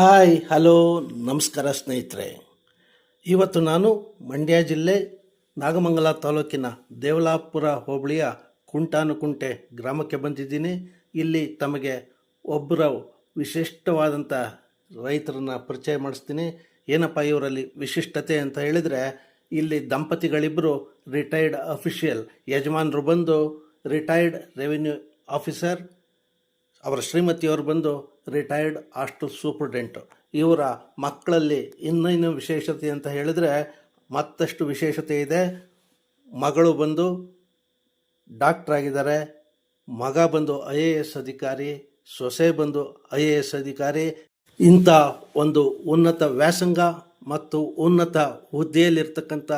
Hi, hello, ನಮಸ್ಕಾರ ಸ್ನೇಹಿತರೆ. ಇವತ್ತು ನಾನು ಮಂಡ್ಯ ಜಿಲ್ಲೆ ನಾಗಮಂಗಲ ತಾಲೂಕಿನ ದೇವಲಾಪುರ ಹೋಬಳಿಯ ಕುಂಟಾನುಕುಂಟೆ ಗ್ರಾಮಕ್ಕೆ ಬಂದಿದ್ದೀನಿ. ಇಲ್ಲಿ ತಮಗೆ ಒಬ್ಬರ ವಿಶಿಷ್ಟವಾದಂಥ ರೈತರನ್ನ ಪರಿಚಯ ಮಾಡಿಸ್ತೀನಿ. ಏನಪ್ಪ ಇವರಲ್ಲಿ ವಿಶಿಷ್ಟತೆ ಅಂತ ಹೇಳಿದರೆ, ಇಲ್ಲಿ ದಂಪತಿಗಳಿಬ್ಬರು ರಿಟೈರ್ಡ್ ಅಫಿಷಿಯಲ್ ಯಜಮಾನರು ಬಂದು ರಿಟೈರ್ಡ್ ರೆವಿನ್ಯೂ ಆಫೀಸರ್ ಅವರ ಶ್ರೀಮತಿಯವರು ಬಂದು ರಿಟೈರ್ಡ್ ಹಾಸ್ಟೆಲ್ ಸೂಪರ್ಡೆಂಟ್ ಇವರ ಮಕ್ಕಳಲ್ಲಿ ಇನ್ನೇನು ವಿಶೇಷತೆ ಅಂತ ಹೇಳಿದರೆ ಮತ್ತಷ್ಟು ವಿಶೇಷತೆ ಇದೆ. ಮಗಳು ಬಂದು ಡಾಕ್ಟ್ರ್ ಆಗಿದ್ದಾರೆ. ಮಗ ಬಂದು ಐ ಎ ಎಸ್ ಅಧಿಕಾರಿ. ಸೊಸೆ ಬಂದು ಐ ಎ ಎಸ್ ಅಧಿಕಾರಿ. ಇಂಥ ಒಂದು ಉನ್ನತ ವ್ಯಾಸಂಗ ಮತ್ತು ಉನ್ನತ ಹುದ್ದೆಯಲ್ಲಿರ್ತಕ್ಕಂಥ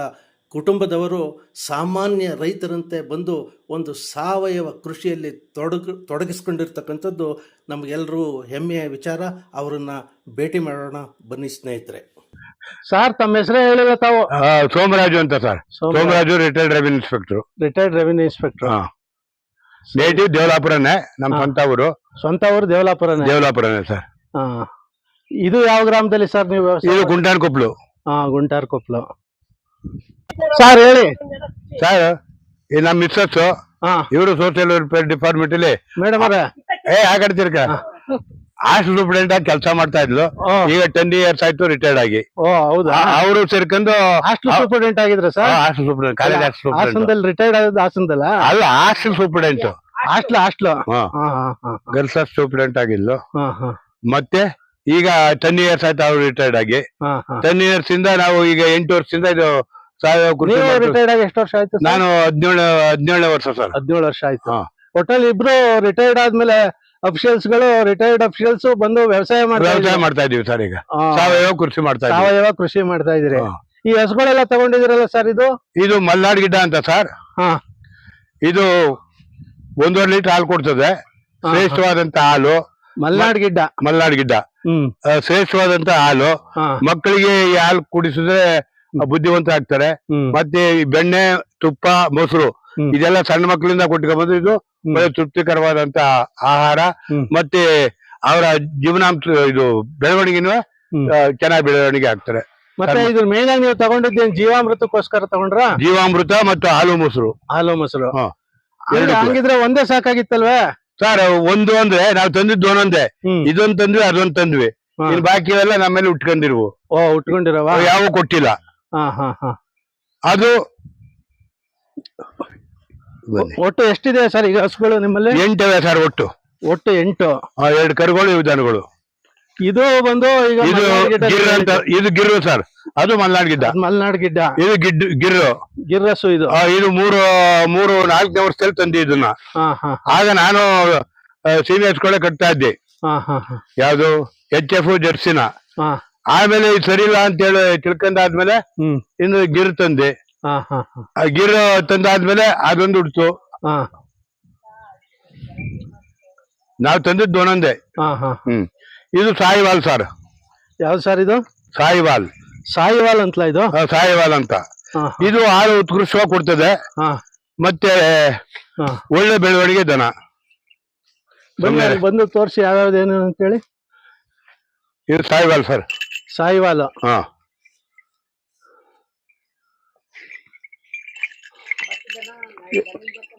ಕುಟುಂಬದವರು ಸಾಮಾನ್ಯ ರೈತರಂತೆ ಬಂದು ಒಂದು ಸಾವಯವ ಕೃಷಿಯಲ್ಲಿ ತೊಡಗ ತೊಡಗಿಸ್ಕೊಂಡಿರ್ತಕ್ಕಂಥದ್ದು ನಮಗೆಲ್ಲರೂ ಹೆಮ್ಮೆಯ ವಿಚಾರ. ಅವರನ್ನು ಭೇಟಿ ಮಾಡೋಣ ಬನ್ನಿ ಸ್ನೇಹಿತರೆ. ಸರ್ ತಮ್ಮ ಹೆಸರೇ ಹೇಳಿಲ್ಲ ತಾವು? ಸೋಮರಾಜು ಅಂತ sir. Somaraju. Retired revenue inspector retired revenue inspector native ದೇವಲಾಪುರನೇ ನಮ್ಮ. ಸ್ವಂತ ಊರು. ಸ್ವಂತ ಊರು ದೇವಲಾಪುರನೇ ದೇವಲಾಪುರನೇ ಸರ್. ಹಾ. ಇದು ಯಾವ ಗ್ರಾಮದಲ್ಲಿ ಸರ್ ನೀವು ಇದು ಗುಂಟಾರ್ ಕೊಪ್ಲು ಹಾ ಗುಂಟಾರ್ ಕೊಪ್ಪಲು ಸರ್ ಹೇಳಿ. ಸರ್ ಈ ನಮ್ಮ ಮಿಸ್ಸಸ್ ಹಾ. ಇವರು ಸೋಷಿಯಲ್ ವೆಲ್ಫೇರ್ ಡಿಪಾರ್ಟ್ಮೆಂಟ್ ಅಲ್ಲಿ ಮೇಡಮ್ ಅವರೇ. ಏ ಯಾಕಡ್ತಿರ್ಕ ಹಾಸ್ಟೆಲ್ ಸೂಪರ್ಡೆಂಟ್ ಆಗಿ ಕೆಲಸ ಮಾಡ್ತಾ ಇದ್ಲು. ಈಗ ಟೆನ್ ಇಯರ್ಸ್ ಆಯ್ತು ರಿಟೈರ್ಡ್ ಆಗಿ. ಓ ಹೌದಾ? ಅವರು ಸೇರ್ಕೊಂಡು ಹಾಸ್ಟೆಲ್ ಸೂಪರ್ಡೆಂಟ್ ಆಗಿದ್ರ sir hostel superintendent college hostel superintendent ಹಾಸನದಲ್ಲಿ ರಿಟೈರ್ಡ್ ಆಗೋದು ಹಾಸನದಲ್ಲ ಅಲ್ಲ ಹಾಸ್ಟೆಲ್ ಸೂಪರ್ಡೆಂಟ್ ಹಾಸ್ಟೆಲ್ ಹಾಸ್ಟೆಲ್. ಹಾ. ಗರ್ಲ್ಸ್ ಸೂಪರ್ಡೆಂಟ್ ಆಗಿದ್ಲು. ಹಾ ಹಾ. ಮತ್ತೆ ಈಗ ಟೆನ್ ಇಯರ್ಸ್ ಆಯ್ತು ಅವ್ರು ರಿಟೈರ್ಡ್ ಆಗಿ. ಟೆನ್ ಇಯರ್ಸ್ ಇಂದ ನಾವು ಈಗ ಎಂಟು ವರ್ಷದಿಂದ ಇದು ಸಾವಯವ ಕೃಷಿ ನೀವು ಮಾಡ್ತಾ- ರಿಟೈರ್ಡ್ ಆಗಿ ಎಷ್ಟು ವರ್ಷ ಆಯ್ತು? ನಾನು ಹದಿನೇಳು ಹದಿನೇಳನೇ ವರ್ಷ ಸರ್. ಹದಿನೇಳು ವರ್ಷ ಆಯ್ತು. ಹಾ. ಒಟ್ಟಲ್ಲಿ ಇಬ್ರು ರಿಟೈರ್ಡ್ ಆದ್ಮೇಲೆ ಅಫಿಷಿಯಲ್ಸ್ಗಳು ರಿಟೈರ್ಡ್ ಅಫಿಷಿಯಲ್ಸ್ ಬಂದು ವ್ಯವಸಾಯ ಮಾಡ್ತಾ ವ್ಯವಸಾಯ ಇದ್ದಾರೆ. ಮಾಡ್ತಾ ಇದೀವಿ ಸರ್ ಈಗ. ಸಾವಯವ ಕೃಷಿ ಮಾಡ್ತಾ ಇದೀವಿ ಸಾವಯವ ಕೃಷಿ ಮಾಡ್ತಾ ಇದ್ದೀರಿ. ಹಾ. ಈ ಹಸುಗಳೆಲ್ಲ ತಗೊಂಡಿದಿರಲ್ಲ ಸರ್ ಇದು? ಇದು ಮಲ್ನಾಡ್ ಗಿಡ್ಡ ಅಂತ ಸರ್. ಹಾ. ಇದು ಒಂದೂವರೆ ಲೀಟರ್ ಹಾಲು ಕೊಡ್ತದೆ. ಹಾ, ಶ್ರೇಷ್ಠವಾದಂತ ಹಾಲು. ಮಲ್ನಾಡ್ ಗಿಡ್ಡ. ಮಲ್ನಾಡ್ ಗಿಡ್ಡ. ಹ್ಮ್. ಆ, ಶ್ರೇಷ್ಠವಾದಂತ ಹಾಲು. ಹಾ. ಮಕ್ಕಳಿಗೆ ಈ ಹಾಲು ಕುಡಿಸಿದ್ರೆ ಬುದ್ಧಿವಂತ ಆಗ್ತಾರೆ ಮತ್ತೆ ಈ ಬೆಣ್ಣೆ ತುಪ್ಪ ಮೊಸರು ಇದೆಲ್ಲ ಸಣ್ಣ ಮಕ್ಕಳಿಂದ ಕೊಟ್ಕೊಂಡ್ಬಂದು ಇದು. ಒಳ್ಳೆ ತೃಪ್ತಿಕರವಾದಂತ ಆಹಾರ. ಮತ್ತೆ ಅವರ ಜೀವನಾಂಶ ಇದು ಬೆಳವಣಿಗೆನೂ. ಚೆನ್ನಾಗಿ ಬೆಳವಣಿಗೆ ಆಗ್ತಾರೆ. ಮತ್ತೆ ಇದು ಮೇನ್ ಆಗಿ ನೀವು ತಗೊಂಡಿದ್ದೀನಿ ಜೀವಾಮೃತಕ್ಕೋಸ್ಕರ ತಗೊಂಡ್ರ? ಜೀವಾಮೃತ ಮತ್ತು ಹಾಲು ಮೊಸರು. ಹಾಲು ಮೊಸರು. ಹಂಗಿದ್ರೆ ಒಂದೇ ಸಾಕಾಗಿತ್ತಲ್ವೇ? ಸರ್ ಒಂದು ಅಂದ್ರೆ ನಾವು ತಂದಿದ್ದು ಒಂದೊಂದೇ. ಇದೊಂದ್ ತಂದ್ವಿ ಅದೊಂದ್ ತಂದ್ವಿ. ಇನ್ ಬಾಕಿ ಎಲ್ಲ ನಮ್ಮೇಲೆ ಉಟ್ಕೊಂಡಿರ್ವು. ಓ ಉಟ್ಕೊಂಡಿರವ? ಯಾವ ಕೊಟ್ಟಿಲ್ಲ. ಅದು. ಒಟ್ಟು ಎಷ್ಟಿದೆ ಸರ್ ಈಗ ಹಸುಗಳು ನಿಮ್ಮಲ್ಲಿ? ಎಂಟು ಇದೆ ಸರ್ ಒಟ್ಟು. ಒಟ್ಟು ಎಂಟು. ಆ, ಎರಡು ಕರುಗಳು ಇವು ದನಗಳು ಇದು ಬಂದು ಈಗ ಇದು ಮಲ್ನಾಡ್ ಗಿಡ್ಡ ಗಿರ್ ಅಂತ ಇದು ಗಿರ್ರು ಸರ್. ಅದು ಮಲ್ನಾಡ್ ಗಿಡ್ಡ. ಮಲ್ನಾಡ್ ಗಿಡ್ಡ. ಇದು ಗಿಡ್ ಗಿರ್ರು. ಗಿರ್ರಸು ಇದು. ಆ, ಇದು ಮೂರು ಮೂರು ನಾಲ್ಕನೇ ವರ್ಷದಲ್ಲಿ ತಂದಿ ಇದನ್ನ. ಹಾ ಹಾ ಆಗ ನಾನು ಸೀನಿಯರ್ಸ್ ಕೂಡ ಕಟ್ತಾ ಇದ್ದೆ. ಹಾ ಹಾ ಯಾವ್ದು? ಎಚ್ ಎಫ್ ಜರ್ಸಿನ ಹಾ. ಆಮೇಲೆ ಇದು ಸರಿ ಇಲ್ಲ ಅಂತ ಹೇಳಿ ತಿಳ್ಕೊಂಡಾದ್ಮೇಲೆ ಹ್ಮ್. ಇನ್ನು ಗಿರ್ ತಂದೆ. ಹಾ ಹಾ ಹಾ. ಆ ಗಿರ್ ತಂದಾದ್ಮೇಲೆ ಅದೊಂದು ಹುಡ್ತು. ಹಾ ನಾವು ತಂದಿದ್ದು ಒಂದೊಂದೇ. ಹಾ ಹಾ. ಹ್ಮ್. ಇದು ಸಾಯಿವಾಲ್ ಸರ್. ಯಾವ್ದು ಸರ್ ಇದು? ಸಾಯಿವಾಲ್ ಸಾಯಿವಾಲ್ ಅಂತಲಾ ಇದು? ಆ, ಸಾಯಿವಾಲ್ ಅಂತ. ಹಾ. ಇದು ಹಾಲು ಉತ್ಕೃಷ್ಟವಾಗಿ ಕೊಡ್ತದೆ. ಹಾ ಮತ್ತೆ ಹಾ ಒಳ್ಳೆ ಬೆಳವಣಿಗೆ ದನ. ಬನ್ನಿ ಆಮೇಲೆ- ಅಲ್ಲಿ ಬಂದು ತೋರಿಸಿ ಯಾವ್ಯಾವ್ದು ಏನೇನು ಅಂತೇಳಿ. ಇದು ಸಾಯಿವಾಲ್ ಸರ್. ಸಾಯಿವಾಲ್. ಹಾ.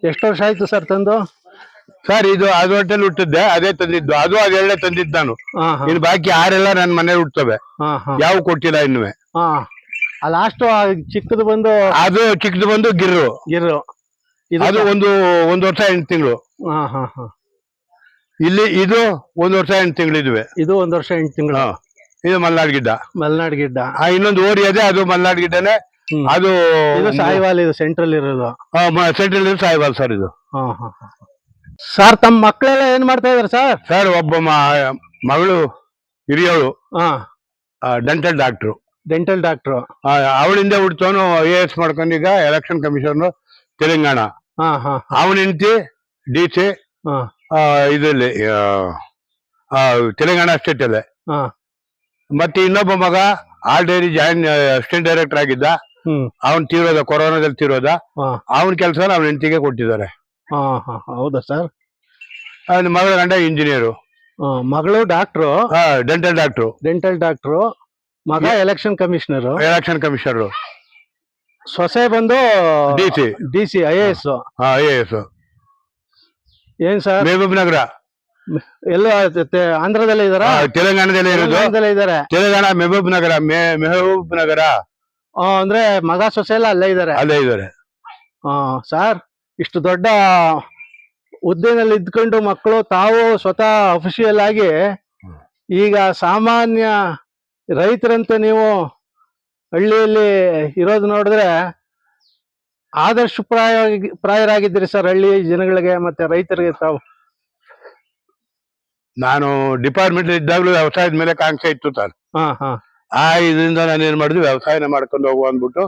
ಎಷ್ಟು ವರ್ಷ ಆಯ್ತು ಸರ್ ತಂದು? ಸರ್ ಇದು ಅದು ಹೊಟ್ಟೆಲ್ ಹುಟ್ಟಿದ್ದೆ ಅದೇ ತಂದಿದ್ದು. ಅದು ಅದೆರಡೇ ತಂದಿದ್ದು ನಾನು. ಹಾ ಹಾ. ಇನ್ನು ಬಾಕಿ ಆರೆಲ್ಲ ನನ್ನ ಮನೇಲಿ ಹುಟ್ಟವೆ ಹಾ ಹಾ. ಯಾವ ಕೊಟ್ಟಿಲ್ಲ ಇನ್ನುವೆ. ಹಾ. ಆ ಲಾಸ್ಟ್ ಚಿಕ್ಕದು ಬಂದು ಅದು ಚಿಕ್ಕದು ಬಂದು ಗಿರ್ರು. ಗಿರ್ರು. ಇದು ಅದು ಒಂದು ಒಂದು ವರ್ಷ ಎಂಟು ತಿಂಗಳು. ಹಾ ಹಾ ಹಾ. ಇಲ್ಲಿ ಇದು ಒಂದು ವರ್ಷ ಎಂಟು ತಿಂಗಳು ಇದುವೆ. ಇದು ಒಂದ್ ವರ್ಷ ಎಂಟು ತಿಂಗಳು. ಹಾ. ಇದು ಮಲ್ನಾಡ್ ಗಿಡ್ಡ. ಮಲ್ನಾಡ್ ಗಿಡ್ಡ. ಆ ಇನ್ನೊಂದು ಓರಿ ಅದೇ ಅದು ಮಲ್ನಾಡ್ ಗಿಡ್ಡನೆ. ಅದು ಸಾಯಿವಾಲ್ ಇದು ಸೆಂಟ್ರಲ್ ಇರೋದು. ಸೆಂಟ್ರಲ್ ಸಾಯಿವಾಲ್ ಸರ್ ಇದು. ಹಾ ಹಾ ಹಾ ಸರ್ ತಮ್ಮ ಮಕ್ಕಳೆಲ್ಲ ಏನ್ ಮಾಡ್ತಾ ಇದಾರೆ ಸರ್ ಸರ್ ಒಬ್ಬ ಮಗಳು ಹಿರಿಯವಳು ಡೆಂಟಲ್ ಡಾಕ್ಟ್ರು ಡೆಂಟಲ್ ಡಾಕ್ಟ್ರು ಅವಳಿಂದ ಹುಡ್ತವನು ಐ ಎ ಎಸ್ ಮಾಡ್ಕೊಂಡು ಈಗ ಎಲೆಕ್ಷನ್ ಕಮಿಷನ್ ತೆಲಂಗಾಣ. ಹಾ ಹಾ ಅವನ ಹೆಂಡತಿ ಡಿ ಸಿ ಇದರಲ್ಲಿ ತೆಲಂಗಾಣ ಸ್ಟೇಟ್ ಅಲ್ಲೇ. ಹಾ. ಮತ್ತೆ ಇನ್ನೊಬ್ಬ ಮಗ all already join assistant director ಆಗಿದ್ದ. ಅವನ್ ತೀರೋದ ಕೊರೋನಾದಲ್ಲಿ ತೀರೋದ. ಅವನ್ ಕೆಲಸ ಅವ್ನ ಹೆಂಡತಿಗೆ ಕೊಟ್ಟಿದ್ದಾರೆ. ಹೌದಾ ಸರ್? ಅವನ ಮಗಳ ಗಂಡ ಇಂಜಿನಿಯರು ಮಗಳು ಡಾಕ್ಟ್ರು ಹಾ ಡೆಂಟಲ್ ಡಾಕ್ಟ್ರು ಡೆಂಟಲ್ ಡಾಕ್ಟ್ರು ಮಗ ಎಲೆಕ್ಷನ್ ಕಮಿಷನರ್ ಎಲೆಕ್ಷನ್ ಕಮಿಷನರ್ ಸೊಸೆ ಬಂದು D C. D C I A S. I I S. ಏನ್ ಸರ್? ನಗರ. ಎಲ್ಲ ಆಂಧ್ರದಲ್ಲೇ ಇದಾರ ತೆಲಂಗಾಣದಲ್ಲಿ ಇರೋದು. ಇದಾರೆ ತೆಲಂಗಾಣ ಮೆಹಬೂಬ್ ನಗರ ಮೆಹಬೂಬ್ ನಗರ. ಅಂದ್ರೆ ಮಗ ಸೊಸೆ ಎಲ್ಲ ಅಲ್ಲೇ ಇದಾರೆ ಅಲ್ಲೇ ಇದ್ದಾರೆ. ಹಾ ಸರ್ ಇಷ್ಟು ದೊಡ್ಡ ಹುದ್ದೆನಲ್ಲಿ ಇದ್ಕೊಂಡು ಮಕ್ಕಳು ತಾವು ಸ್ವತಃ ಅಫಿಷಿಯಲ್ ಆಗಿ ಈಗ ಸಾಮಾನ್ಯ ರೈತರಂತೆ ನೀವು ಹಳ್ಳಿಯಲ್ಲಿ ಇರೋದು ನೋಡಿದ್ರೆ ಆದರ್ಶ ಪ್ರಾಯ ಪ್ರಾಯರಾಗಿದ್ದೀರಿ ಸರ್ ಹಳ್ಳಿ ಜನಗಳಿಗೆ ಮತ್ತೆ ರೈತರಿಗೆ ತಾವು. ನಾನು ಡಿಪಾರ್ಟ್ಮೆಂಟ್ ಇದ್ದಾಗಲೂ ವ್ಯವಸಾಯದ ಮೇಲೆ ಕಾಂಕ್ಷೆ ಇತ್ತು ಹಾ ಆ ಇದರಿಂದ ನಾನು ಏನ್ ಮಾಡಿದ್ವಿ ವ್ಯವಸಾಯನ ಮಾಡ್ಕೊಂಡು ಹೋಗುವ ಅಂದ್ಬಿಟ್ಟು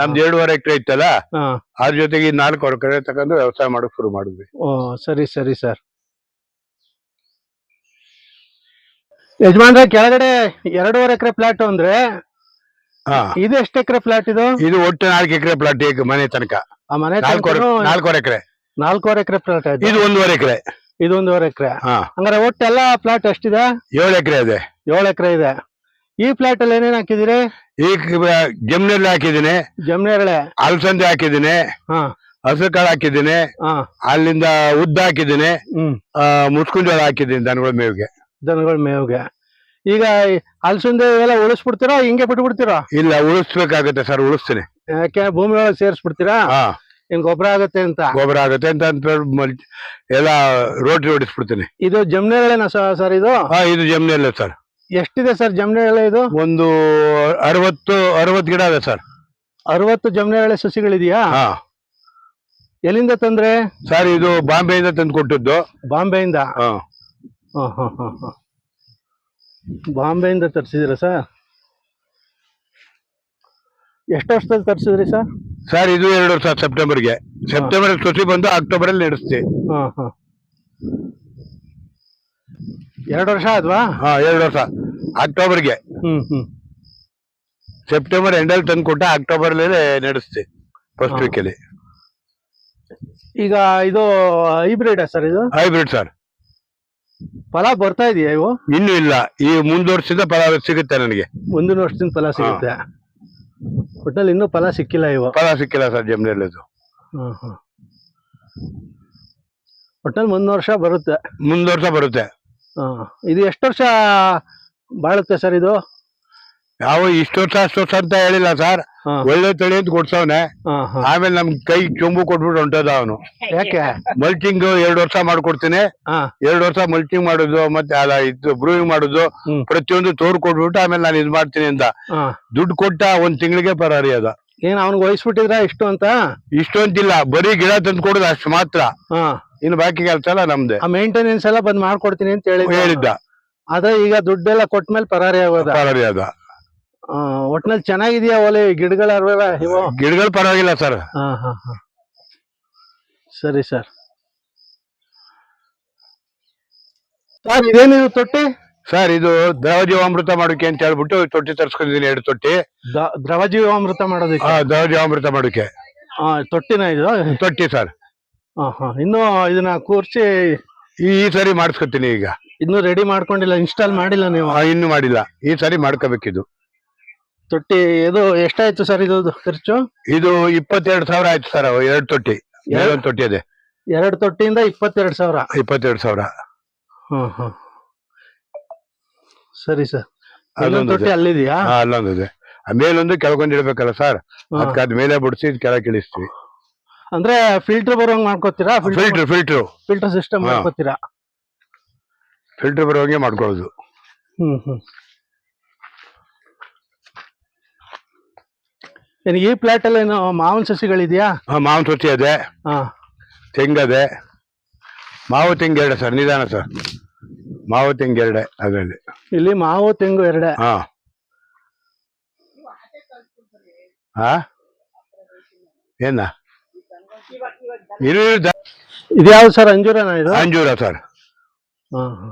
ನಮ್ದು ಎರಡೂವರೆ ಎಕರೆ ಇತ್ತಲ್ಲ ಅದ್ರ ಜೊತೆಗೆ ನಾಲ್ಕು ಎಕರೆ ತಗೊಂಡು ವ್ಯವಸಾಯ ಮಾಡಕ್ ಶುರು ಮಾಡಿದ್ವಿ. ಓ ಸರಿ ಸರಿ ಸರ್. ಯಜಮಾನ್ರೆ ಕೆಳಗಡೆ ಎರಡೂವರೆ ಎಕರೆ ಪ್ಲಾಟ್ ಅಂದ್ರೆ ಇದು ಎಷ್ಟು ಎಕರೆ ಪ್ಲಾಟ್ ಇದು? ಇದು ಒಟ್ಟು ನಾಲ್ಕು ಎಕರೆ ಪ್ಲಾಟ್ ಮನೆ ತನಕ. ನಾಲ್ಕೂವರೆ ಎಕರೆ. ನಾಲ್ಕೂವರೆ ಎಕರೆ ಫ್ಲಾಟ್ ಇದು ಒಂದೂವರೆ ಎಕರೆ. ಇದು ಒಂದೂವರೆ ಎಕರೆ. ಹಾ. ಹಂಗಾರೆ ಎಲ್ಲ ಪ್ಲಾಟ್ ಎಷ್ಟಿದೆ? ಏಳು ಎಕರೆ ಇದೆ. ಏಳು ಎಕರೆ ಇದೆ. ಈ ಪ್ಲಾಟ್ ಅಲ್ಲಿ ಏನೇನ್ ಹಾಕಿದಿರಿ ಈ ಜಮ್ನೇರಳೆ ಹಾಕಿದ್ದೀನಿ. ಜಮ್ನೇರಳೆ ಅಲಸಂದೆ ಹಾಕಿದ್ದೀನಿ. ಹಾ. ಹಸು ಕಾಳು ಹಾಕಿದ್ದೀನಿ. ಹಾ. ಅಲ್ಲಿಂದ ಉದ್ದ ಹಾಕಿದ್ದೀನಿ. ಹ್ಮ್. ಮುಸ್ಕುಂಜೋಳ ಹಾಕಿದ್ದೀನಿ ದನಗಳ ಮೇವಿಗೆ. ದನಗಳ ಮೇವಿಗೆ. ಈಗ ಈ ಹಲ್ಸಂದೆ ಎಲ್ಲ ಉಳಿಸ್ಬಿಡ್ತೀರಾ? ಹಿಂಗೆ ಬಿಟ್ಬಿಡ್ತೀರಾ? ಇಲ್ಲ ಉಳಿಸ್ಬೇಕಾಗತ್ತೆ ಸರ್ ಉಳಿಸ್ತೀನಿ. ಯಾಕೆ? ಭೂಮಿ ಒಳಗೆ ಸೇರಿಸ್ಬಿಡ್ತೀರಾ? ಹಾ. ಏನ್ ಗೊಬ್ಬರ ಆಗುತ್ತೆ ಅಂತ. ಗೊಬ್ಬರ ಆಗುತ್ತೆ ಅಂತ ಅಂತ ಎಲ್ಲ ರೋಟ್ರಿ ಹೊಡಿಸ್ಬಿಡ್ತೀನಿ ಇದು ಸಹ ಸರ್ ಇದು? ಹಾ ಇದು ಜಮ್ನಿಯಲ್ಲ ಸರ್. ಎಷ್ಟಿದೆ ಸರ್ ಜಮ್ನೇರಳೆ ಇದು? ಒಂದು ಅರವತ್ತು ಅರವತ್ತು ಗಿಡ ಇದೆ ಸರ್. ಅರವತ್ತು ಜಮ್ನೇರಳೆ ಸಸಿಗಳಿದೆಯಾ? ಹಾ. ಎಲ್ಲಿಂದ ತಂದ್ರೆ? ಸರ್ ಇದು ಬಾಂಬೆಯಿಂದ ತಂದು ಕೊಟ್ಟಿದ್ದು. ಬಾಂಬೆಯಿಂದ? ಬಾಂಬೆಯಿಂದ ತರಿಸಿದಿರ ಸರ್? ಎಷ್ಟು ವರ್ಷದಲ್ಲಿ ತರಿಸಿದ್ರಿ ಸರ್? ಸರ್ ಇದು ಎರಡು ವರ್ಷ ಸೆಪ್ಟೆಂಬರ್ಗೆ. ಸೆಪ್ಟೆಂಬರ್ ಸೊಸಿ ಬಂದು ಅಕ್ಟೋಬರ್ ಅಲ್ಲಿ ನಡೆಸ್ತೀವಿ ಹಾ ಹಾ. ಎರಡು ವರ್ಷ ಆದ್ವಾ? ಹಾ ಎರಡು ವರ್ಷ. ಅಕ್ಟೋಬರ್ಗೆ. ಹ್ಞೂ ಹ್ಞೂ ಸೆಪ್ಟೆಂಬರ್ ಎಂಡಲ್ಲಿ ತಂದು ಕೊಟ್ಟ ಅಕ್ಟೋಬರ್ ಅಲ್ಲಿ ನಡೆಸ್ತೀವಿ ಫಸ್ಟ್ ವೀಕಲ್ಲಿ ವೀಕ್ ಅಲ್ಲಿ ಈಗ ಇದು ಹೈಬ್ರಿಡ್ ಸರ್ ಇದು? Hybrid sir. ಫಲ ಬರ್ತಾ ಇದೆಯಾ ಇವು? ಇನ್ನೂ ಇಲ್ಲ. ಈ ಮುಂದುವರ್ಸಿದ ಫಲ ಸಿಗುತ್ತೆ ನನಗೆ. ಮುಂದಿನ ವರ್ಷದಿಂದ ಫಲ ಸಿಗುತ್ತೆ. ಒಟ್ಟಲ್ಲಿ ಇನ್ನೂ ಫಲ ಸಿಕ್ಕಿಲ್ಲ ಇವ. ಫಲ ಸಿಕ್ಕಿಲ್ಲ ಸರ್ ಜಮ್ನಿಯಲ್ಲಿ ಹಾಂ ಹಾಂ. ಒಟ್ಟಲ್ಲಿ ಮುಂದಿನ ವರ್ಷ ಬರುತ್ತೆ. ಮುಂದುವರ್ಸ ಬರುತ್ತೆ. ಹಾಂ. ಇದು ಎಷ್ಟು ವರ್ಷ ಬಾಳುತ್ತೆ ಸರ್ ಇದು? ಯಾವ ಇಷ್ಟು ವರ್ಷ ಅಷ್ಟು ವರ್ಷ ಅಂತ ಹೇಳಿಲ್ಲ ಸರ್. ಒಳ್ಳೆ ತಳಿ ಅಂತ ಕೊಡ್ಸವನೆ. ಆಮೇಲೆ ನಮ್ ಕೈ ಚೊಂಬು ಕೊಟ್ಬಿಟ್ಟು ಹೊಂಟದ ಅವನು. ಯಾಕೆ? ಮಲ್ಚಿಂಗ್ ಎರಡು ವರ್ಷ ಮಾಡ್ಕೊಡ್ತೀನಿ. ಎರಡು ವರ್ಷ ಮಲ್ಚಿಂಗ್ ಮಾಡುದು ಮತ್ತೆ ಅಲ್ಲ ಇದು ಬ್ರೂವಿಂಗ್ ಮಾಡುದು ಪ್ರತಿಯೊಂದು ತೋರ್ ಕೊಟ್ಬಿಟ್ಟು ಆಮೇಲೆ ನಾನು ಇದ್ ಮಾಡ್ತೀನಿ ಅಂತ. ದುಡ್ಡು ಕೊಟ್ಟ ಒಂದ್ ತಿಂಗಳಿಗೆ ಪರಾರಿ ಅದ. ಏನ್ ಅವ್ನಿಗೆ ವಹಿಸ್ಬಿಟ್ಟಿದ್ರ ಇಷ್ಟು ಅಂತ? ಇಷ್ಟು ಅಂತಿಲ್ಲ ಬರೀ ಗಿಡ ತಂದು ಕೊಡುದು ಅಷ್ಟು ಮಾತ್ರ. ಇನ್ನು ಬಾಕಿ ಕೆಲಸ ಎಲ್ಲ ನಮ್ದೆ. ಆ ಮೇಂಟೆನೆನ್ಸ್ ಎಲ್ಲ ಬಂದ್ ಮಾಡ್ಕೊಡ್ತೀನಿ ಅಂತ ಹೇಳಿದ ಹೇಳಿದ್ದ. ಅದ ಈಗ ದುಡ್ಡೆಲ್ಲ ಕೊಟ್ಮೇಲೆ ಪರಾರಿ ಆಗೋದ? ಪರಾರಿ ಅದ ಒಟ್ನಲ್ಲಿ ಚೆನ್ನಾಗಿದ್ಯಾ ಓಲೆ ಗಿಡಗಳ ಇವು ಗಿಡಗಳು ಪರವಾಗಿಲ್ಲ ಸರ್. ಹಾ ಹಾ ಹಾ. ಸರಿ ಸರ್. ಸರ್ ಇದೇನಿದು ತೊಟ್ಟಿ? ಸರ್ ಇದು ದ್ರವ ಜೀವಾಮೃತ ಮಾಡೋಕೆ ಅಂತ ಹೇಳ್ಬಿಟ್ಟು ತೊಟ್ಟಿ ತರಿಸ್ಕೊಂಡಿದ್ದೀನಿ ಎರಡು ತೊಟ್ಟಿ. ದ- ದ್ರವ ಜೀವಾಮೃತ ಮಾಡೋದಕ್ಕೆ? ಆ ದ್ರವ ಜೀವಾಮೃತ ಮಾಡೋಕೆ. ಆ, ತೊಟ್ಟಿನ ಇದು? ತೊಟ್ಟಿ ಸರ್. ಹಾ ಹಾ. ಇನ್ನು ಇದನ್ನ ಕೂರ್ಸಿ ಈ ಈ ಸರಿ ಮಾಡಿಸ್ಕೊತೀನಿ ಈಗ. ಇನ್ನು ರೆಡಿ ಮಾಡ್ಕೊಂಡಿಲ್ಲ ಇನ್ಸ್ಟಾಲ್ ಮಾಡಿಲ್ಲ ನೀವು? ಆ, ಇನ್ನು ಮಾಡಿಲ್ಲ. ಈ ಸರಿ ಮಾಡ್ಕೋಬೇಕಿದು. ತೊಟ್ಟಿ ಇದು ಎಷ್ಟಾಯ್ತು ಸರ್ ಇದು ಖರ್ಚು? ಇದು ಇಪ್ಪತ್ತೆರಡು ಸಾವಿರ ಆಯ್ತು ಸರ್ ಎರಡು ತೊಟ್ಟಿ. ಎರಡು ತೊಟ್ಟಿ ಇದೆ ಎರಡು ತೊಟ್ಟಿಯಿಂದ ಇಪ್ಪತ್ತೆರಡು ಸಾವಿರ? ಇಪ್ಪತ್ತೆರಡು ಸಾವಿರ. ಹ್ಮ್ ಹ್ಮ್ ಸರಿ ಸರ್. ಇನ್ನೊಂದು ತೊಟ್ಟಿ ಅಲ್ಲಿದೆಯಾ? ಅಲ್ಲೊಂದಿದೆ ಅಲ್ಲೊಂದು ಮೇಲೊಂದು ಕೆಳಗೊಂದು ಇಡ್ಬೇಕಲ್ಲ ಸರ್. ಅದಕ್ಕೆ ಅದ್ ಮೇಲೆ ಬಿಡಿಸಿ ಕೆಳಗೆ ಇಳಿಸ್ತೀವಿ. ಅಂದ್ರೆ ಫಿಲ್ಟರ್ ಬರೋಂಗ್ ಮಾಡ್ಕೋತೀರಾ? Filter filter filter. ಸಿಸ್ಟಮ್. ಮಾಡ್ಕೋತೀರಾ? ಫಿಲ್ಟರ್ ಬರೋಂಗೆ ಮಾಡ್ಕೊಳ್ಳೋದು. ಹ್ಮ್ ಹ್ಮ್. ಏನ್ ಈ ಪ್ಲಾಟ್ ಅಲ್ಲಿ ಏನು ಮಾವಿನ ಸಸಿಗಳಿದೆಯಾ? ಹಾ ಮಾವಿನ ಸೊಸಿ ಇದೆ ಹಾ. ತೆಂಗದೆ ಮಾವು ತೆಂಗು ಎರಡೆ ಸರ್ ನಿಧಾನ ಸರ್. ಮಾವು ತೆಂಗು ಎರಡೆ ಅದರಲ್ಲಿ. ಇಲ್ಲಿ ಮಾವು ತೆಂಗು ಎರಡೆ. ಹಾ. ಹಾ? ಏನ? ಇದು ಇದ್ಯಾವ್ದು ಸರ್ ಅಂಜೂರ ಇದು? ಅಂಜೂರ ಸರ್. ಹಾ ಹಾ.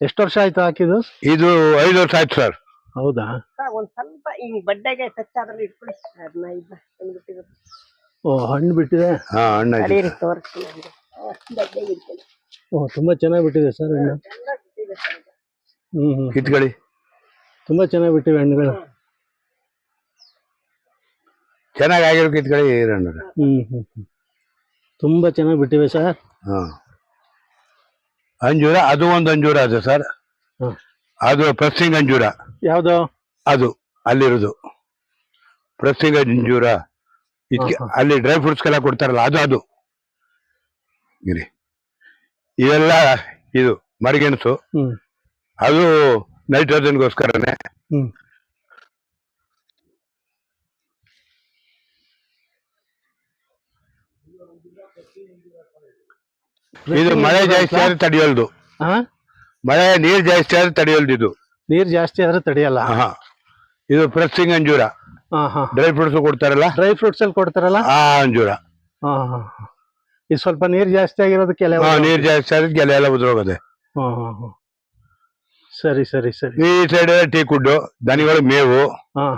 ಎಷ್ಟು ವರ್ಷ ಆಯ್ತು ಹಾಕಿದ್ದು? ಇದು ಐದು ವರ್ಷ ಆಯ್ತು ಸರ್. ಹೌದಾ? ಒಂದ್ ಸ್ವಲ್ಪ ಹಿಂಗ್ ಬಡ್ಡೆಗೆ ಟಚ್ ಆದ್ರಲ್ಲಿ ಇಟ್ಕೊಳ್ಳಿ ಅದನ್ನ ಇದನ್ನ ತಂದ್ಬಿಟ್ಟಿದ್ರು ಓ ಹಣ್ಣು ಬಿಟ್ಟಿದೆ? ಹಾ ಅಣ್ಣ ಅಡಿರಿ ತೋರಿಸ್ತೀನಿ ಹಂಗೆ ಬಡ್ಡೆಗೆ ಇಟ್ಕೊಳ್ಳಿ. ಓ ತುಂಬಾ ಚೆನ್ನಾಗಿ ಬಿಟ್ಟಿದೆ ಸರ್ ಹಣ್ಣು. ಹ್ಮ್ ಹ್ಮ್ ಕಿತ್ಕೊಳ್ಳಿ ತುಂಬಾ ಚೆನ್ನಾಗಿ ಬಿಟ್ಟಿವೆ ಹಣ್ಣುಗಳು. ಚೆನ್ನಾಗಿ ಆಗಿರೋ ಕಿತ್ಕೊಳ್ಳಿ ಹಣ್ಣು. ಹ್ಮ್. ಹ್ಮ್ ಹ್ಮ್ ತುಂಬಾ ಚೆನ್ನಾಗಿ ಬಿಟ್ಟಿವೆ ಸರ್. ಹಾ. ಅಂಜೂರ ಅದು ಒಂದು ಅಂಜೂರ ಅದು ಸರ್. ಹ್ಮ್. ಅದು ಪ್ರೆಸ್ಸಿಂಗ್ ಅಂಜೂರ ಯಾವ್ದು? ಅದು ಅಲ್ಲಿರೋದು. ಪ್ರಸಿಂಗ್ ಅಂಜೂರ ಇದಕ್ಕೆ. ಅಲ್ಲಿ ಡ್ರೈ ಫ್ರೂಟ್ಸ್ಗೆಲ್ಲ ಕೊಡ್ತಾರಲ್ಲ ಅದು ಅದು. ಇರಿ. ಇವೆಲ್ಲ ಇದು ಮರಿಗೆಣಸು. ಅದು ನೈಟ್ರೋಜನ್ಗೋಸ್ಕರನೇ. ಇದು ಮಳೆ ಜಾಸ್ತಿ ಆದ್ರೆ ತಡೆಯಲ್ದು. ಮಳೆ ನೀರ್ ಜಾಸ್ತಿ ಆದ್ರೆ ತಡೆಯಲ್ದು ಇದು. ನೀರ್ ಜಾಸ್ತಿ ಆದ್ರೆ ತಡೆಯಲ್ಲ? ಹಾ. ಇದು ಪ್ರೆಸ್ಸಿಂಗ್ ಅಂಜೂರ. ಹಾ ಹಾ. ಡ್ರೈ ಫ್ರೂಟ್ಸ್ ಕೊಡ್ತಾರಲ್ಲ? ಡ್ರೈ ಫ್ರೂಟ್ಸ್ ಅಲ್ಲಿ ಕೊಡ್ತಾರಲ್ಲ? ಆ ಅಂಜೂರ. ಹಾ. ಇದು ಸ್ವಲ್ಪ ನೀರ್ ಜಾಸ್ತಿ ಆಗಿರೋದಕ್ಕೆ ಎಲೆ ಹಾ ಉದುರೋಗುತ್ತೆ. ನೀರ್ ಜಾಸ್ತಿ ಆದ್ರೆ ಗೆಲೆ ಎಲ್ಲ ಉದ್ರೋಗದೆ. ಹಾ ಹಾ ಹಾ. ಸರಿ ಸರಿ ಸರಿ. ಈ ಸೈಡ್ ಟೀ ಕುಡ್ಡು ದನಿಗಳು ಮೇವು. ಹಾ.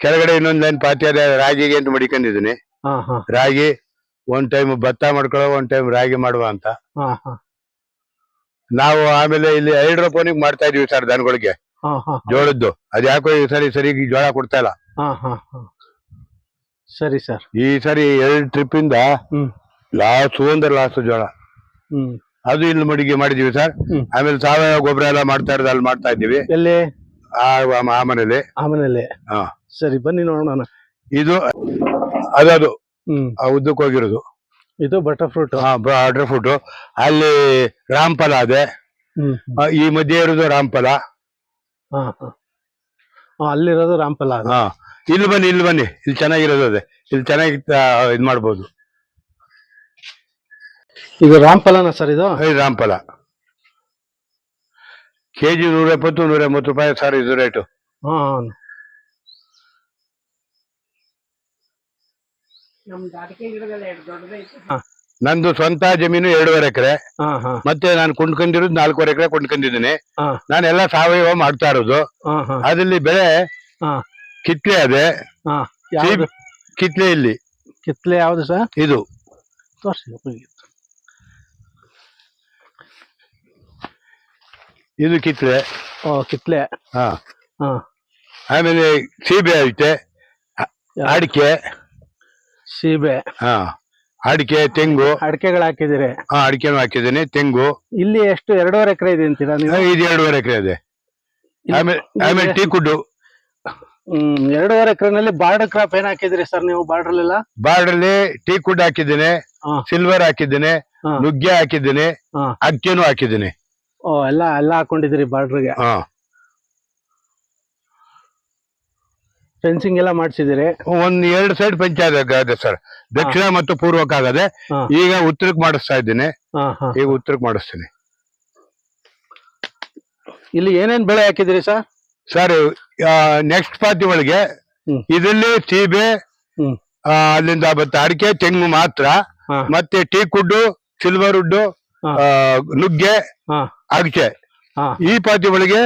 ಕೆಳಗಡೆ ಇನ್ನೊಂದ್ ಲೈನ್ ಪಾತಿ ಅದೇ ರಾಗಿಗೆ ಅಂತ ಮಡಿಕೊಂಡಿದ್ದೀನಿ. ಹಾ ಹಾ. ರಾಗಿ ಒಂದ್ ಟೈಮ್ ಭತ್ತ ಮಾಡ್ಕೊಳ್ಳೋ ಒಂದ್ ಟೈಮ್ ರಾಗಿ ಮಾಡುವ ಅಂತ. ಹಾ ಹಾ. ನಾವು ಆಮೇಲೆ ಇಲ್ಲಿ ಹೈಡ್ರೋಪೋನಿಕ್ ಮಾಡ್ತಾ ಇದೀವಿ ಸರ್ ದನಗಳಿಗೆ. ಹಾ ಹಾ ಜೋಳದ್ದು. ಅದ್ ಯಾಕೋ ಈ ಸರಿ ಸರಿ ಜೋಳ ಕೊಡ್ತಾ ಇಲ್ಲ. ಹಾ ಹಾ ಹಾ. ಸರಿ ಸರ್. ಈ ಸರಿ ಎರಡು ಟ್ರಿಪ್ ಇಂದ ಲಾಸ್ ಲಾಸ್ಟ್ ಲಾಸ್ ಲಾಸ್ಟ್ ಜೋಳ. ಅದು ಇಲ್ಲಿ ಮಡಿಗೆ ಮಾಡಿದೀವಿ ಸರ್. ಆಮೇಲೆ ಸಾವಯವ ಗೊಬ್ಬರ ಎಲ್ಲ ಮಾಡ್ತಾ ಇರೋದು ಅಲ್ಲಿ ಮಾಡ್ತಾ ಇದ್ದೀವಿ. ಎಲ್ಲಿ? ಆ ಆ ಮನೇಲಿ ಆಮೇಲೆ ಹಾ. ಸರಿ ಬನ್ನಿ ನೋಡೋಣ. ಇದು ಅದದು. ಹ್ಮ್. ಆ ಉದ್ದಕ್ಕೆ ಹೋಗಿರೋದು ಇದು ಬಟರ್ ಫ್ರೂಟ್ ಹಾ ಆರ್ಡರ್ ಫ್ರೂಟ್ ಅಲ್ಲಿ ರಾಮ್ಫಲ ಇದೆ. ಈ ಮಧ್ಯೆ ಇರೋದು ರಾಮ್ಫಲ. ಅಲ್ಲಿರೋದು ರಾಮ್ಫಲ. ಹಾ. ಇಲ್ಲಿ ಬನ್ನಿ ಇಲ್ಲಿ ಬನ್ನಿ. ಇಲ್ಲಿ ಚೆನ್ನಾಗಿರೋದು ಅದೇ. ಇಲ್ಲಿ ಚೆನ್ನಾಗಿ ಇದ್ ಮಾಡ್ಬೋದು. ಇದು ರಾಮ್ಫಲನ ಸರ್ ಇದು? ಇದು ರಾಮ್ಫಲ. ಕೆಜಿ ನೂರ ಎಪ್ಪತ್ತು ನೂರ ಎಂಬತ್ತು ರೂಪಾಯಿ ಸರ್ ಇದು ರೇಟು. ಹಾ ನಮ್ದು ಅಡಿಕೆ ಗಿಡಗಳು ಎರಡು ದೊಡ್ಡದೈತೆ ನಂದು ಸ್ವಂತ ಜಮೀನು ಎರಡೂವರೆ ಎಕರೆ. ಹಾ ಹಾ. ಮತ್ತೆ ನಾನು ಕೊಂಡ್ಕೊಂಡಿರೋದು ನಾಲ್ಕೂವರೆ ಎಕರೆ ಕೊಂಡ್ಕೊಂಡಿದ್ದೀನಿ. ಹಾ. ನಾನೆಲ್ಲ ಸಾವಯವ ಮಾಡ್ತಾ ಇರೋದು. ಹಾ ಹಾ. ಅದ್ರಲ್ಲಿ ಬೆಳೆ ಹಾ. ಕಿತ್ಲೆ ಅದೇ. ಕಿತ್ಲೆ ಇಲ್ಲಿ. ಕಿತ್ಲೆ ಯಾವ್ದು ಸರ್? ಇದು. ತೋರಿಸಿ ಇದು ಕಿತ್ಲೆ. ಓ ಕಿತ್ಲೆ. ಹಾ. ಹಾ. ಆಮೇಲೆ ಸೀಬೆ ಐತೆ. ಅಡಿಕೆ. ಸೀಬೆ. ಹಾ ಅಡಿಕೆ ತೆಂಗು. ಅಡಿಕೆಗಳು ಹಾಕಿದಿರಿ ಹಾ ಅಡಿಕೆನೂ ಹಾಕಿದ್ದೀನಿ ತೆಂಗು. ಇಲ್ಲಿ ಎಷ್ಟು ಎರಡೂವರೆ ಎಕರೆ ಇದೆ ಅಂತೀರಾ ನೀವು? ಇದು ಎರಡೂವರೆ ಎಕರೆ ಇದೆ. ಇಲ್ಲಿ- ಆಮೇಲೆ ಟೀ ಕುಡ್ಡು. ಹ್ಮ್ ಎರಡೂವರೆ ಎಕರೆನಲ್ಲಿ ಬಾರ್ಡರ್ ಕ್ರಾಪ್ ಏನ್ ಹಾಕಿದಿರಿ ಸರ್ ನೀವು ಬಾರ್ಡರ್ ಎಲ್ಲ ಬಾರ್ಡಲ್ಲಿ ಟೀ ಕುಡ್ ಹಾಕಿದ್ದೀನಿ ಹಾ. ಸಿಲ್ವರ್ ಹಾಕಿದ್ದೀನಿ ಹಾ. ನುಗ್ಗೆ ಹಾಕಿದ್ದೀನಿ ಹಾ. ಅಕ್ಕಿನೂ ಹಾಕಿದ್ದೀನಿ. ಓ ಎಲ್ಲ ಎಲ್ಲ ಹಾಕೊಂಡಿದಿರಿ ಬಾರ್ಡರ್ಗೆ? ಹಾ. ಫೆನ್ಸಿಂಗ್ ಎಲ್ಲ ಮಾಡಿಸಿದಿರಿ ಒಂದ್ ಎರಡು ಸೈಡ್ ಪಂಚಾಯತ್ ಆಗದೆ ಸರ್. ದಕ್ಷಿಣ ಮತ್ತು ಪೂರ್ವಕ್ಕಾಗದೆ. ಈಗ ಉತ್ತರಕ್ಕೆ ಮಾಡಿಸ್ತಾ ಇದ್ದೀನಿ. ಈಗ ಉತ್ತರಕ್ಕೆ ಮಾಡಿಸ್ತೀನಿ. ಇಲ್ಲಿ ಏನೇನ್ ಬೆಳೆ ಹಾಕಿದಿರಿ ಸರ್? ಸರ್ ನೆಕ್ಸ್ಟ್ ಪಾತಿ ಒಳಗೆ ಇದರಲ್ಲಿ ಸೀಬೆ. ಅಲ್ಲಿಂದ ಬತ್ತ ಅಡಿಕೆ ತೆಂಗು ಮಾತ್ರ. ಮತ್ತೆ ಟೀ ಕುಡ್ಡು ಸಿಲ್ವರ್ ಉಡ್ಡು ನುಗ್ಗೆ ಅಡಿಕೆ. ಈ ಪಾತಿ ಒಳಗೆ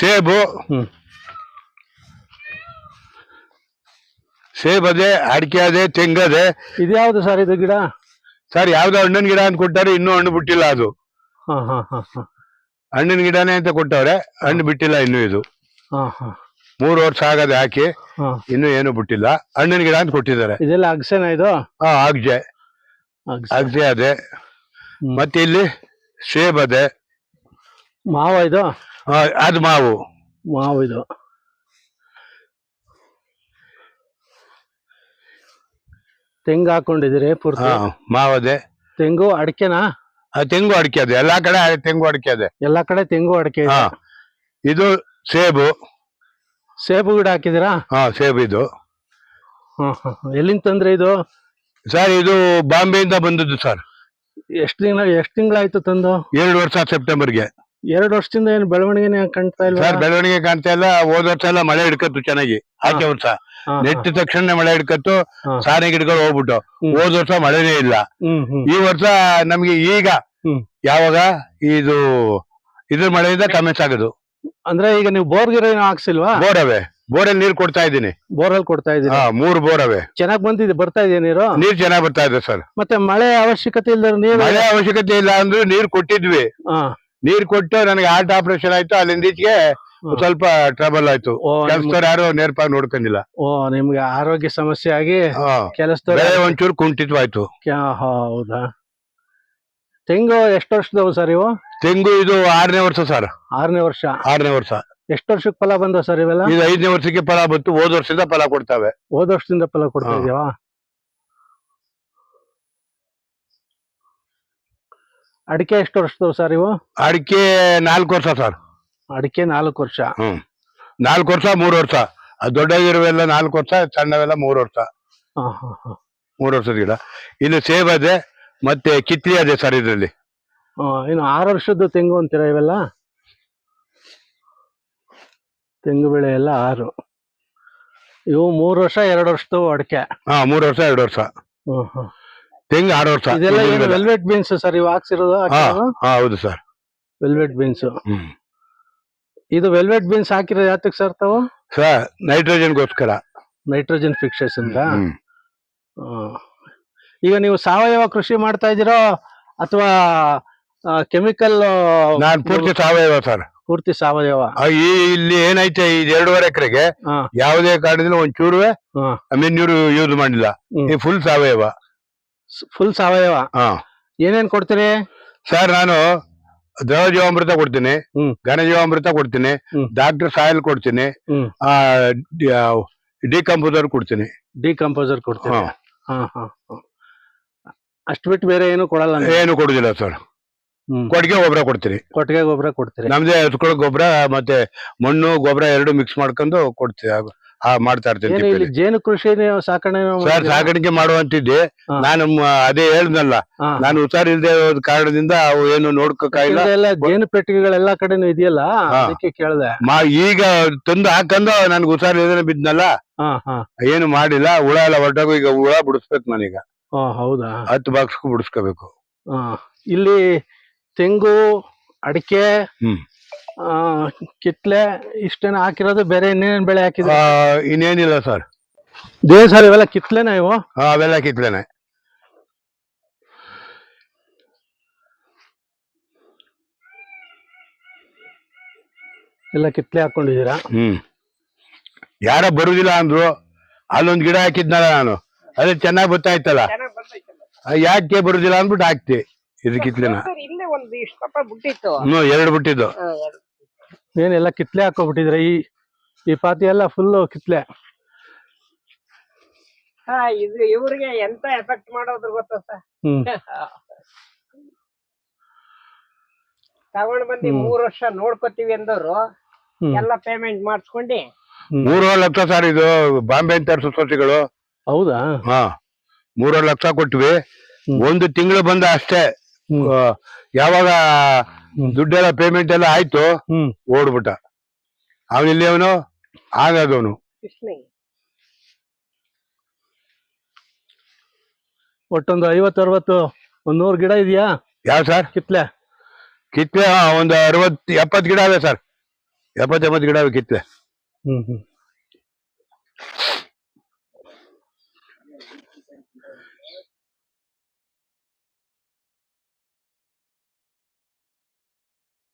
ಸೇಬು. ಸೇಬ್ ಅದೇ ಅಡಿಕೆ ಅದೇ ತೆಂಗದೆ. ಇದ್ಯಾವ್ದು ಸರ್ ಇದು ಗಿಡ? ಸರ್ ಯಾವ್ದು ಹಣ್ಣಿನ ಗಿಡ ಅಂತ ಕೊಟ್ಟಾರೆ ಇನ್ನೂ ಹಣ್ಣು ಬಿಟ್ಟಿಲ್ಲ ಅದು. ಹಾ ಹಾ ಹಾ ಹಾ. ಹಣ್ಣಿನ ಗಿಡನೇ ಅಂತ ಕೊಟ್ಟವ್ರೆ ಹಣ್ಣು ಬಿಟ್ಟಿಲ್ಲ ಇನ್ನೂ ಇದು. ಹಾ ಹಾ. ಮೂರು ವರ್ಷ ಆಗದೆ ಹಾಕಿ ಇನ್ನು ಏನು ಬಿಟ್ಟಿಲ್ಲ. ಹಣ್ಣಿನ ಗಿಡ ಅಂತ ಕೊಟ್ಟಿದ್ದಾರೆ. ಇದೆಲ್ಲ ಅಗ್ಸೆನ ಇದು? ಹಾ ಅಗ್ಜೆ ಅಗ್ಜೆ ಅದೇ. ಮತ್ತೆ ಇಲ್ಲಿ ಸೇಬ್ ಅದೇ ಮಾವ ಇದು? ಅದು ಮಾವು. ಮಾವು ಇದು. ತೆಂಗು ಹಾಕೊಂಡಿದಿರಿ ಪೂರ್ತಿ? ಮಾವದೆ ತೆಂಗು ಅಡಿಕೆನಾ? ಆ, ತೆಂಗು ಅಡಿಕೆ ಅದೇ. ಎಲ್ಲಾ ಕಡೆ ತೆಂಗು ಅಡಿಕೆ ಅದೇ. ಎಲ್ಲಾ ಕಡೆ ತೆಂಗು ಅಡಿಕೆ ಇದೆ. ಇದು ಸೇಬು. ಸೇಬು ಗಿಡ ಹಾಕಿದಿರಾ ಹಾ ಸೇಬು ಇದು. ಎಲ್ಲಿಂದ ತಂದ್ರೆ ಇದು? ಸರ್ ಇದು ಬಾಂಬೆಯಿಂದ ಬಂದದ್ದು ಸರ್. ಎಷ್ಟು ತಿಂಗಳ ಎಷ್ಟು ತಿಂಗಳಾಯ್ತು ತಂದು? ಎರಡು ವರ್ಷ ಸೆಪ್ಟೆಂಬರ್ಗೆ. ಎರಡು ವರ್ಷದಿಂದ ಏನು ಬೆಳವಣಿಗೆ ಕಾಣ್ತಾ ಇಲ್ಲ ಸರ್ ಬೆಳವಣಿಗೆ ಕಾಣ್ತಾ ಇಲ್ಲ. ಹೋದ ವರ್ಷ ಎಲ್ಲ ಮಳೆ ಹಿಡ್ಕತ್ತು ಚೆನ್ನಾಗಿ. ಆಚೆ ವರ್ಷ ನೆಟ್ಟ ತಕ್ಷಣ ಮಳೆ ಹಿಡ್ಕತ್ತು ಸಾರಿ ಸಾನೆ ಗಿಡಗಳು ಹೋಗ್ಬಿಟ್ಟು. ಹೋದ ವರ್ಷ ಮಳೆನೇ ಇಲ್ಲ. ಈ ವರ್ಷ ನಮ್ಗೆ ಈಗ ಯಾವಾಗ? ಇದು ಇದ್ರ ಮಳೆಯಿಂದ ಕಮೆಂಟ್ಸ್ ಆಗೋದು. ಅಂದ್ರೆ ಈಗ ನೀವು ಬೋರ್ ಗಿರ ಏನು ಹಾಕ್ಸಿಲ್ವಾ? ಬೋರ್ ಅವೆ ಬೋರಲ್ಲಿ ನೀರ್ ಕೊಡ್ತಾ ಇದ್ದೀನಿ. ಅಲ್ಲಿ ಕೊಡ್ತಾ ಇದ್ದೀನಿ ಮೂರ್ ಬೋರ್ ಅವೇ ಚೆನ್ನಾಗ್ ಬಂದಿದೆ ಬರ್ತಾ ಇದೆ ನೀರು? ನೀರ್ ಚೆನ್ನಾಗ್ ಬರ್ತಾ ಇದೆ ಸರ್. ಮತ್ತೆ ಮಳೆ ಅವಶ್ಯಕತೆ ಇಲ್ದ ನೀರು ಮಳೆ ಅವಶ್ಯಕತೆ ಇಲ್ಲ ಅಂದ್ರೆ ನೀರ್ ಕೊಟ್ಟಿದ್ವಿ. ನೀರ್ ಕೊಟ್ಟು ನನಗೆ ಹಾರ್ಟ್ ಆಪರೇಷನ್ ಆಯ್ತು ಅಲ್ಲಿಂದ ಈಚೆಗೆ ಸ್ವಲ್ಪ ಟ್ರಬಲ್ ಆಯ್ತು. ಕೆಲ್ಸದವ್ರು ಯಾರು ನೇರ್ಪಾಗಿ ನೋಡ್ಕೊಂಡಿಲ್ಲ. ಓ ನಿಮ್ಗೆ ಆರೋಗ್ಯ ಸಮಸ್ಯೆ ಆಗಿ ಕೆಲಸ ಕೆಲಸದವ್ರು ಒಂಚೂರು ಕುಂಠಿತವಾಯ್ತು. ಕ್ಯಾ- ಹೌದಾ? ತೆಂಗು ಎಷ್ಟು ವರ್ಷದವು ಸರ್ ಇವು? ತೆಂಗು ಇದು ಆರನೇ ವರ್ಷ ಸರ್. ಆರನೇ ವರ್ಷ. ಆರನೇ ವರ್ಷ. ಎಷ್ಟು ವರ್ಷಕ್ಕೆ ಫಲ ಬಂದವು ಸರ್ ಇವೆಲ್ಲ? ಇದು ಐದನೇ ವರ್ಷಕ್ಕೆ ಫಲ ಬಂತು. ಹೋದ ವರ್ಷದಿಂದ ಫಲ ಕೊಡ್ತಾವೆ. ಹೋದ ವರ್ಷದಿಂದ ಫಲ ಕೊಡ್ತಾ. ಇದೀವಾ ಅಡಿಕೆ ಎಷ್ಟು ವರ್ಷದವು ಸರ್ ಇವು? ಅಡಿಕೆ ನಾಲ್ಕು ವರ್ಷ ಸರ್. ಅಡಿಕೆ ನಾಲ್ಕು ವರ್ಷ. ಹ್ಮ್. ನಾಲ್ಕು ವರ್ಷ ಮೂರು ವರ್ಷ. ದೊಡ್ಡದಿರುವೆಲ್ಲ ನಾಲ್ಕು ವರ್ಷ ಸಣ್ಣವೆಲ್ಲ ಮೂರು ವರ್ಷ. ಹಾ ಹಾ ಹಾ. ಮೂರು ವರ್ಷದ ಗಿಡ. ಇನ್ನು ಸೇಬ್ ಅದೇ ಮತ್ತೆ ಕಿತ್ಲಿ ಅದೆ ಸರ್ ಇದರಲ್ಲಿ. ಆ, ಇನ್ನು ಆರು ವರ್ಷದ್ದು ತೆಂಗು ಅಂತೀರಾ ಇವೆಲ್ಲ? ತೆಂಗು ಬೆಳೆ ಎಲ್ಲ ಆರು. ಇವು ಮೂರು ವರ್ಷ ಎರಡು ವರ್ಷದವು ಅಡಿಕೆ. ಹಾ ಮೂರು ವರ್ಷ ಎರಡು ವರ್ಷ. ಹ್ಮ್, ಹ್ಮ್. ತೆಂಗು ಆರು ವರ್ಷ? ಇದೆಲ್ಲ ಏನು ವೆಲ್ವೆಟ್ ಬೀನ್ಸ್ ಸರ್ ಇವು ಹಾಕ್ಸಿರೋದು ಹಾ ಹಾ ಹೌದು ಸರ್. ವೆಲ್ವೆಟ್ ಬೀನ್ಸ್ ಹ್ಮ್. ಇದು ವೆಲ್ವೆಟ್ ಬೀನ್ಸ್ ಹಾಕಿರೋ ಯಾತಕ್ಕೆ ಸರ್ ತಾವು? ಸರ್ ನೈಟ್ರೋಜನ್ಗೋಸ್ಕರ ನೈಟ್ರೋಜನ್ ಫಿಕ್ಸಸ್ ಅಂತ ಹ್ಮ್. ಈಗ ನೀವು ಸಾವಯವ ಕೃಷಿ ಮಾಡ್ತಾ ಇದ್ದೀರೋ ಅಥವಾ ಕೆಮಿಕಲ್ ನಾನ್ ಪೂರ್ತಿ ಸಾವಯವ ಸರ್. ಪೂರ್ತಿ ಸಾವಯವ? ಆ, ಈ ಇಲ್ಲಿ ಏನೈತೆ ಇದು ಎರಡೂವರೆ ಎಕರೆಗೆ ಹಾ. ಯಾವುದೇ ಕಾರಣದಿಂದ ಒಂದ್ ಹಾ. ಮೀನ್ ನೀರು ಯೂಸ್ ಮಾಡಿಲ್ಲ. ಹ್ಮ್. ಈ ಫುಲ್ ಸಾವಯವ. ಫುಲ್ ಸಾವಯವ. ಹಾ. ಏನೇನ್ ಕೊಡ್ತೀರಿ? ಸರ್ ನಾನು ದ್ರವ ಜೀವಾಮೃತ ಕೊಡ್ತೀನಿ. ಘನ ಜೀವಾಮೃತ ಕೊಡ್ತೀನಿ. ಡಾಕ್ಟರ್ ಸಾಯಲ್ ಕೊಡ್ತೀನಿ ಆ ಡಿಕಂಪೋಸರ್ ಕೊಡ್ತೀನಿ ಡಿಕಂಪೋಸರ್ ಕೊಡ್ತೀನಿ. ಅಷ್ಟು ಹಾ. ಹಾ ಹಾ. ಅಷ್ಟ್ ಬಿಟ್ಟು ಬೇರೆ ಏನು ಕೊಡಲ್ಲ? ಏನು ಕೊಡುದಿಲ್ಲ ಸರ್. ಕೊಟ್ಟಿಗೆ ಗೊಬ್ಬರ ಕೊಡ್ತೀನಿ ಕೊಟ್ಟಿಗೆ ಗೊಬ್ಬರ ಕೊಡ್ತೀರಿ. ನಮ್ದೇ ಗೊಬ್ಬರ ಮತ್ತೆ ಮಣ್ಣು ಗೊಬ್ಬರ ಎರಡು ಮಿಕ್ಸ್ ಮಾಡ್ಕೊಂಡು ಕೊಡ್ತೀವಿ. ಆ- ಮಾಡ್ತಾ ಇರ್ತೀನಿ ಏನು ಇಲ್ಲಿ ತಿಪ್ಪೆಲಿ. ಜೇನು ಕೃಷಿ ಸಾಕಣೆ ಸರ್ ಸಾಕಾಣಿಕೆ ಮಾಡುವಂತಿದ್ದೆ. ಹಾ. ನಾನು ಮ- ಅದೇ ಹೇಳ್ದಲ್ಲ. ನಾನು ಹುಷಾರಿಲ್ದೆ ಹೋದ ಕಾರಣದಿಂದ ಅವು ಏನು ನೋಡ್ಕೋಕಾಗಿಲ್ಲ ಎಲ್ಲ ಜೇನು ಪೆಟ್ಟಿಗೆಗಳೆಲ್ಲಾ ಕಡೆನೂ ಇದೆಯಲ್ಲ? ಹಾ. ಅದಕ್ಕೆ ಕೇಳ್ದೆ. ಮಾ ಈಗ ತಂದು ಹಾಕಂದು ನನ್ಗೆ ಹುಷಾರಿಲ್ದೇನೆ ಬಿದ್ನಲ್ಲ. ಹಾ ಹಾ. ಏನು ಮಾಡಿಲ್ಲ. ಹುಳ ಎಲ್ಲ ಹೊರಟಾಗು ಈಗ ಹುಳ ಬಿಡಿಸ್ಬೇಕು ನಾನೀಗ. ಹಾ ಹೌದಾ? ಹತ್ತು ಬಾಕ್ಸ್ಗೂ ಬಿಡಿಸ್ಕೋಬೇಕು. ಹಾ. ಇಲ್ಲಿ ತೆಂಗು ಅಡಿಕೆ ಹ್ಮ್. ಆ, ಕಿತ್ಲೆ ಇಷ್ಟೇನ ಹಾಕಿರೋದು ಬೇರೆ ಇನ್ನೇನ್ ಬೆಳೆ ಹಾಕಿದ್ರೆ? ಇನ್ನೇನಿಲ್ಲ ಸರ್. ದೇವ್ ಸರ್ ಇವೆಲ್ಲ ಕಿತ್ಲೆನ ಇವು? ಅವೆಲ್ಲ ಕಿತ್ಲೆನೆ. ಎಲ್ಲ ಕಿತ್ಲೆ ಹಾಕೊಂಡಿದ್ದೀರಾ? ಹ್ಮ್. ಯಾರ ಬರುದಿಲ್ಲ ಅಂದ್ರು ಅಲ್ಲೊಂದ್ ಗಿಡ ಹಾಕಿದ್ನಲ್ಲ ನಾನು. ಅದೇ ಚೆನ್ನಾಗಿ ಗೊತ್ತಾಯ್ತಲ್ಲ. ಆ, ಯಾಕೆ ಬರುದಿಲ್ಲ ಅಂದ್ಬಿಟ್ಟು ಹಾಕ್ತಿ. ಇದು ಕಿತ್ಲೆನ? ಸರ್ ಇಲ್ಲೇ ಒಂದು ಇಷ್ಟಪ್ಪ ಬಿಟ್ಟಿತ್ತು. ಹ್ಮ್ ಎರಡು ಬಿಟ್ಟಿದ್ದು. ಏನೆಲ್ಲ ಕಿತ್ಲೆ ಹಾಕೋಬಿಟ್ಟಿದ್ರೆ? ಈ ಈ ಪಾತಿ ಎಲ್ಲ ಫುಲ್ ಕಿತ್ಲೆ. ಹಾ ಇದು ಇವ್ರಿಗೆ ಎಂತ ಎಫೆಕ್ಟ್ ಮಾಡೋದ್ರ ಗೊತ್ತ ತಗೊಂಡ್ ಬಂದಿ. ಮೂರ್ ವರ್ಷ ನೋಡ್ಕೊತೀವಿ ಅಂದವ್ರು. ಎಲ್ಲ ಪೇಮೆಂಟ್ ಮಾಡಿಸ್ಕೊಂಡು. ಮೂರುವರೆ ಲಕ್ಷ ಸರ್ ಇದು ಬಾಂಬೆ ಅಂತ ಸೊಸೈಟಿಗಳು ಹೌದಾ? ಹಾ ಮೂರುವರೆ ಲಕ್ಷ ಕೊಟ್ವಿ. ಒಂದು ತಿಂಗಳು ಬಂದ ಅಷ್ಟೇ. ಯಾವಾಗ. ದುಡ್ಡೆಲ್ಲ ಪೇಮೆಂಟ್ ಎಲ್ಲ ಆಯ್ತು ಹ್ಮ್. ಓಡ್ಬಿಟ್ಟ. ಅವನು ಇಲ್ಲಿ ಅವನು ಆಗದವನು ಒಟ್ಟೊಂದು ಐವತ್ತು ಅರವತ್ತು ಒಂದ್ ನೂರು ಗಿಡ ಇದೆಯಾ? ಯಾವ ಸರ್? ಕಿತ್ಲೆ. ಕಿತ್ಲೆ ಒಂದು ಅರವತ್ ಎಪ್ಪತ್ ಗಿಡ ಇದೆ ಸರ್. ಎಪ್ಪತ್ ಎಂಬತ್ ಗಿಡ ಅವೆ ಕಿತ್ಲೆ. ಹ್ಮ್ ಹ್ಮ್.